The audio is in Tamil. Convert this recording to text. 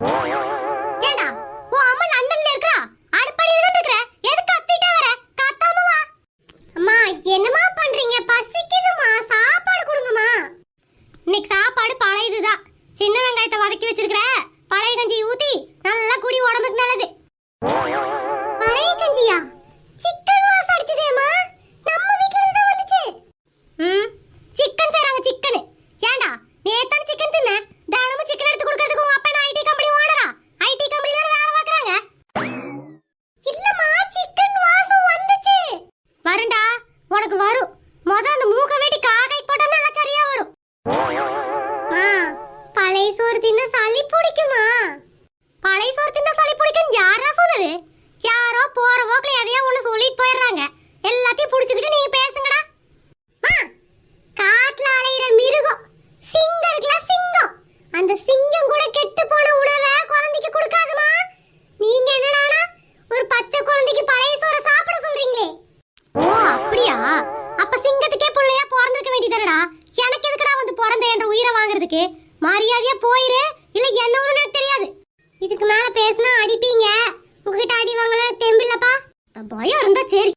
ஏடா உன் அம்மா லண்டன்ல இருக்கா? அடுப்படியில தான் இருக்கற. வர? கத்தாம அம்மா என்னமா பண்றீங்க? பசிக்குதுமா சாப்பாடு கொடுங்கம்மா. இன்னைக்கு சாப்பாடு பழையதுதான் சின்ன வெங்காயத்தை வதக்கி வச்சிருக்கிற. பழைய கஞ்சி ஊத்தி நல்லா குடி உடம்புக்கு நல்லது. சோறு சளி பிடிக்குமா? பழைய சோறு சளி பிடிக்கும் யாரா சொன்னது? யாரோ போற போக்குல எதையோ ஒண்ணு சொல்லிட்டு போயிடுறாங்க. எல்லாத்தையும் பிடிச்சுக்கிட்டு நீங்க பேசுங்கடா. காட்டுல அலையிற மிருகம். சிங்கம் இருக்குல்ல சிங்கம். அந்த சிங்கம் கூட கெட்டு போன உணவை குழந்தைக்கு கொடுக்காதுமா? நீங்க என்னடானா ஒரு பச்சை குழந்தைக்கு பழைய சோற சாப்பிட சொல்றீங்களே? ஓ அப்படியா? அப்ப சிங்கத்துக்கே பிள்ளையா பிறந்திருக்க வேண்டியதானடா எனக்கு எதுக்குடா வந்து பிறந்த என்ற உயிரை வாங்குறதுக்கு? மரியாதையா போயிரு. இல்ல என்ன ஒண்ணு எனக்கு தெரியாது. இதுக்கு மேல பேசினா அடிப்பீங்க. உங்ககிட்ட அடி வாங்கல தெம்பில்லப்பா. பயம் இருந்தா சரி.